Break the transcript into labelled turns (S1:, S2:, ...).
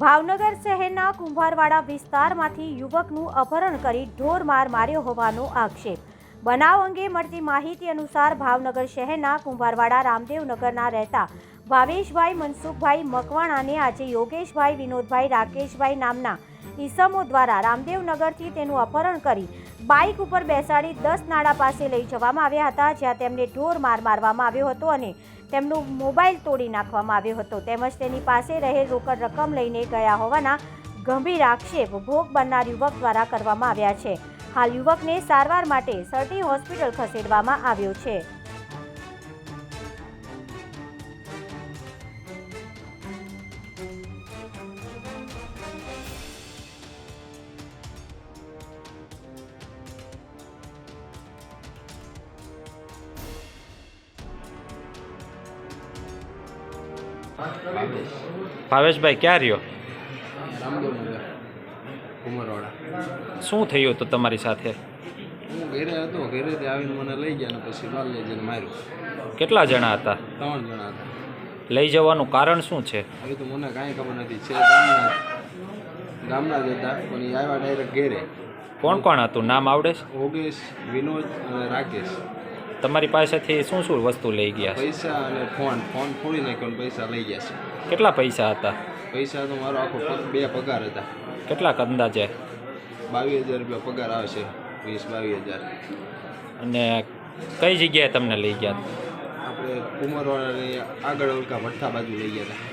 S1: ભાવનગર શહેરના કુંભારવાડા વિસ્તારમાંથી યુવકનું અપહરણ કરી ઢોરમાર માર્યો હોવાનો આક્ષેપ. બનાવ અંગે મળતી માહિતી અનુસાર ભાવનગર શહેરના કુંભારવાડા રામદેવનગરના રહેતા ભાવેશભાઈ મનસુખભાઈ મકવાણાને આજે યોગેશભાઈ વિનોદભાઈ રાકેશભાઈ નામના ઈસમો દ્વારા રામદેવનગરથી તેનું અપહરણ કરી બાઇક ઉપર બેસાડી દસ નાળા પાસે લઈ જવામાં આવ્યા હતા, જ્યાં તેમને ઢોર માર મારવામાં આવ્યો હતો અને તેમનો મોબાઈલ તોડી નાખવામાં આવ્યો હતો. તેમજ તેની પાસે રહેલ રોકડ રકમ લઈને ગયા હોવાના ગંભીર આક્ષેપ ભોગ બનનાર યુવક દ્વારા કરવામાં આવ્યા છે. હાલ યુવકને સારવાર માટે સરટી હોસ્પિટલ ખસેડવામાં આવ્યો છે.
S2: ભાવેશભાઈ ક્યાં રહ્યો? શું થયું હતું તમારી સાથે?
S3: હું ઘરે હતો ઘરેથી આવીને મને લઈ ગયા ને પછી બાર લઈ જઈને માર્યું.
S2: કેટલા જણા હતા?
S3: ત્રણ જણા હતા.
S2: લઈ જવાનું કારણ શું છે?
S3: હવે તો મને કાંઈ ખબર નથી છે ગામના ગામના જ હતા પણ એ આવ્યા ડાયરેક્ટ ઘેરે.
S2: કોણ કોણ હતું? નામ આવડે છે?
S3: ઓગેશ વિનોદ અને રાકેશ.
S2: તમારી પાસેથી શું શું વસ્તુ લઈ ગયા
S3: પૈસા અને ફોન ફોન ફોડી નાખ્યો પૈસા લઈ ગયા છે.
S2: કેટલા પૈસા હતા?
S3: પૈસા તો મારો આખો બે પગાર હતા.
S2: કેટલાક અંદાજે?
S3: બાવીસ હજાર રૂપિયા પગાર આવશે વીસ બાવીસ હજાર.
S2: અને કઈ જગ્યાએ તમને લઈ ગયા?
S3: આપણે ઉમરવાળાની આગળ ઓલકા ભઠ્ઠા બાજુ લઈ ગયા હતા.